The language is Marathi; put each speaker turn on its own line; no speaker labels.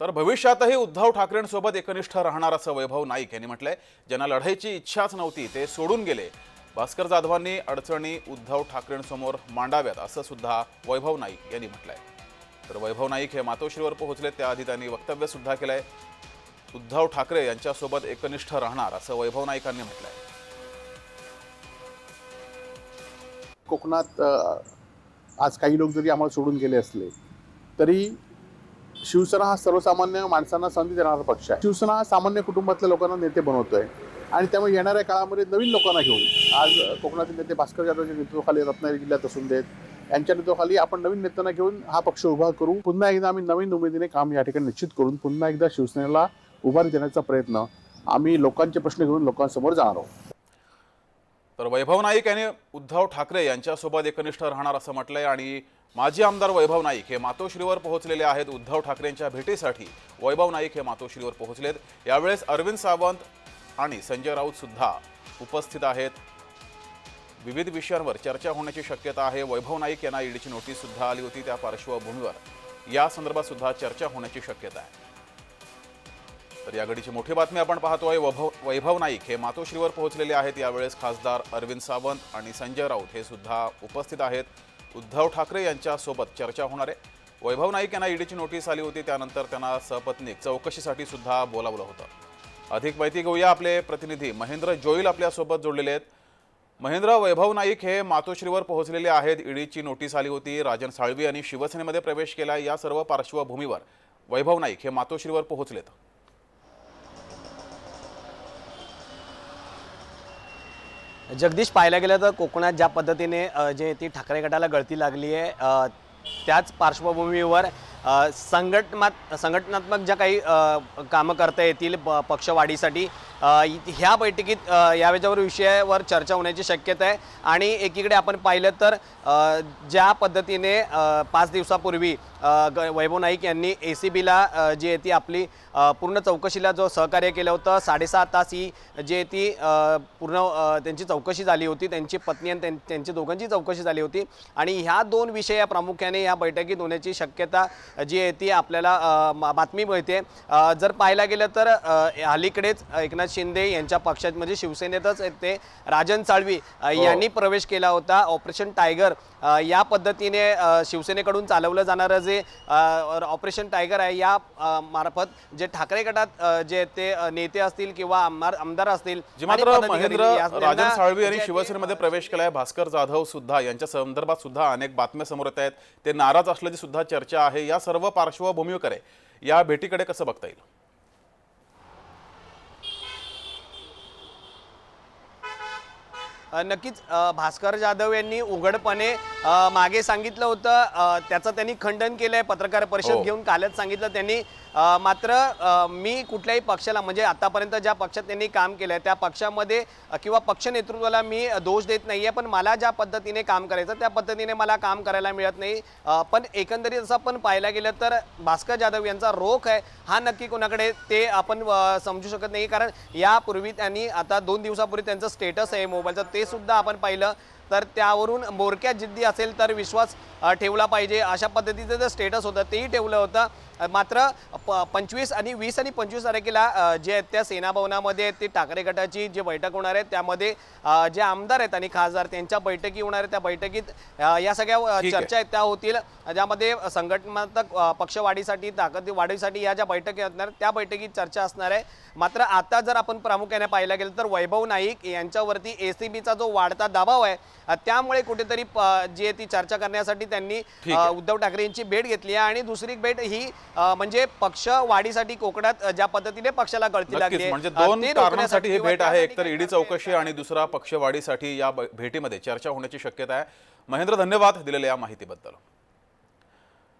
तर भविष्यातही उद्धव ठाकरेंसोबत एकनिष्ठ राहणार असं वैभव नाईक यांनी म्हटलंय. ज्यांना लढायची इच्छाच नव्हती ते सोडून गेले. भास्कर जाधवांनी अडचणी उद्धव ठाकरेंसमोर मांडाव्यात असं सुद्धा वैभव नाईक यांनी म्हटलंय. तर वैभव नाईक हे मातोश्रीवर पोहोचले त्याआधी त्यांनी वक्तव्य सुद्धा केलंय. उद्धव ठाकरे यांच्यासोबत एकनिष्ठ राहणार असं वैभव नाईकांनी म्हटलंय.
कोकणात आज काही लोक जरी आम्हाला सोडून गेले असले तरी शिवसेना हा सर्वसामान्य माणसांना संधी देणारा पक्ष आहे. शिवसेना हा सामान्य कुटुंबातल्या लोकांना नेते बनवतोय. आणि त्यामुळे येणाऱ्या काळामध्ये नवीन लोकांना घेऊन आज कोकणातील नेते भास्कर जाधवच्या नेतृत्वाखाली रत्नागिरी जिल्ह्यात असून देत यांच्या नेतृत्वाखाली आपण नवीन नेत्यांना घेऊन हा पक्ष उभा करू. पुन्हा एकदा आम्ही नवीन उमेदीने काम या ठिकाणी निश्चित करून पुन्हा एकदा शिवसेनेला उभारी देण्याचा प्रयत्न आम्ही लोकांचे प्रश्न घेऊन लोकांसमोर जाणार आहोत.
तर वैभव नाईक यांनी उद्धव ठाकरे यांच्यासोबत एकनिष्ठ राहणार असं म्हटलंय. आणि माजी आमदार वैभव नाईक हे मातोश्रीवर पोहोचलेले आहेत. उद्धव ठाकरेंच्या भेटीसाठी वैभव नाईक हे मातोश्रीवर पोहोचलेत. यावेळेस अरविंद सावंत आणि संजय राऊत सुद्धा उपस्थित आहेत. विविध विषयांवर चर्चा होण्याची शक्यता आहे. वैभव नाईक यांना ईडीची नोटीस सुद्धा आली होती त्या पार्श्वभूमीवर. या संदर्भात सुद्धा चर्चा होण्याची शक्यता आहे. तर या घडीची मोठी बातमी आपण पाहतोय. वैभव वैभव नाईक हे मातोश्रीवर पोहोचलेले आहेत. यावेळेस खासदार अरविंद सावंत आणि संजय राऊत हे सुद्धा उपस्थित आहेत. उद्धव ठाकरे यांच्यासोबत चर्चा होणार आहे. वैभव नाईक यांना ईडीची नोटीस आली होती. त्यानंतर त्यांना सपत्नीक चौकशीसाठी सुद्धा बोलावलं होतं. अधिक माहिती घेऊया आपले प्रतिनिधी. महेंद्र जोईल आपल्यासोबत जोडलेले आहेत. महेंद्र वैभव नाईक हे मातोश्रीवर पोहोचलेले आहेत. ईडीची नोटीस आली होती. राजन साळवी यांनी शिवसेनेमध्ये प्रवेश केला या सर्व पार्श्वभूमीवर. वैभव नाईक हे मातोश्रीवर पोहोचलेत.
जगदीश पाहायला गेलं तर कोकणात ज्या पद्धतीने जे ती ठाकरे गटाला गळती लागली आहे त्याच पार्श्वभूमीवर अ, संघटनात संघटनात्मक ज्या काही कामं करता येतील प- पक्षवाढीसाठी ह्या बैठकीत या याच्यावर विषयावर चर्चा होण्याची शक्यता आहे. आणि एकीकडे आपण पाहिलं तर ज्या पद्धतीने पाच दिवसापूर्वी ग- वैभव नाईक यांनी ए सी बीला जी आहे ती आपली पूर्ण चौकशीला जो सहकार्य केलं होतं साडेसहा तास ही जी आहे ती पूर्ण त्यांची चौकशी झाली होती. त्यांची पत्नी आणि त्यां- त्यांची दोघांची चौकशी झाली होती. आणि ह्या दोन विषय या प्रामुख्याने या बैठकीत होण्याची शक्यता जी आहे ती आपल्याला बातमी मिळते. जर पाहायला गेलं तर अलीकडेच एकनाथ शिंदे यांच्या पक्षात म्हणजे शिवसेनेतच ते. राजन साळवी अ, यांनी प्रवेश केला होता. ऑपरेशन टायगर या पद्धतीने शिवसेनेकडून चालवलं जाणारं जे ऑपरेशन टायगर आहे या मार्फत जे ठाकरे गटात जे ते नेते असतील किंवा आमदार आमदार असतील
राजन साळवी यांनी शिवसेनेमध्ये प्रवेश केलाय. भास्कर जाधव सुद्धा यांच्या संदर्भात सुद्धा अनेक बातम्या समोर येत आहेत. ते नाराज असल्याची सुद्धा चर्चा आहे. या सर्व पार्श्वभूमीवर आहे. या भेटीकडे कसं बघता येईल?
नक्कीच भास्कर जाधव यांनी उघडपणे मागे सांगितलं होतं त्याचं त्यांनी खंडन केलंय पत्रकार परिषद
हो.
घेऊन कालच सांगितलं त्यांनी. मात्र मी कुठल्याही पक्षाला म्हणजे आतापर्यंत ज्या पक्षात त्यांनी काम केलंय त्या पक्षामध्ये किंवा पक्ष नेतृत्वाला मी दोष देत नाहीये पण मला ज्या पद्धतीने काम करायचं त्या पद्धतीने मला काम करायला मिळत नाही. पण एकंदरीत असं आपण पाहायला गेलं तर भास्कर जाधव यांचा रोख आहे हा नक्की कोणाकडे ते आपण समजू शकत नाही. कारण यापूर्वी त्यांनी आता दोन दिवसापूर्वी त्यांचं स्टेटस आहे मोबाईलचं ते सुद्धा आपण पाहिलं. तर त्यावरून बोरक्या जिद्दी असेल तर विश्वास ठेवला पाहिजे. अशा पद्धतीचं जे स्टेटस होतं तेही ठेवलं होतं. मात्र प पंचवीस आणि वीस आणि पंचवीस तारखेला जे आहेत त्या सेनाभवनामध्ये ते ठाकरे गटाची जी बैठक होणार आहे त्यामध्ये जे आमदार आहेत आणि खासदार त्यांच्या बैठकी होणार आहेत त्या बैठकीत या सगळ्या
आहे.
चर्चा आहेत त्या होतील ज्यामध्ये संघटनात्मक पक्षवाढीसाठी ताकद वाढीसाठी या ज्या बैठकी असणार त्या बैठकीत चर्चा असणार आहे मात्र आता जर आपण प्रामुख्याने पाहायला गेलं तर वैभव नाईक यांच्यावरती ए सी बीचा जो वाढता दबाव आहे त्यामुळे कुठेतरी जी आहे ती चर्चा करण्यासाठी त्यांनी
आहे.
उद्धव ठाकरे यांची भेट घेतली आहे आणि दुसरी भेट ही म्हणजे पक्ष वाढीसाठी कोकणात ज्या पद्धतीने पक्षाला गळती लागली
म्हणजे दोन कारणांसाठी ही भेट आहे. एकतर ईडी चौकशी. आणि दुसरा पक्षवाढीसाठी या ब- भेटीमध्ये चर्चा होण्याची शक्यता आहे. महेंद्र धन्यवाद दिलेल्या या माहितीबद्दल.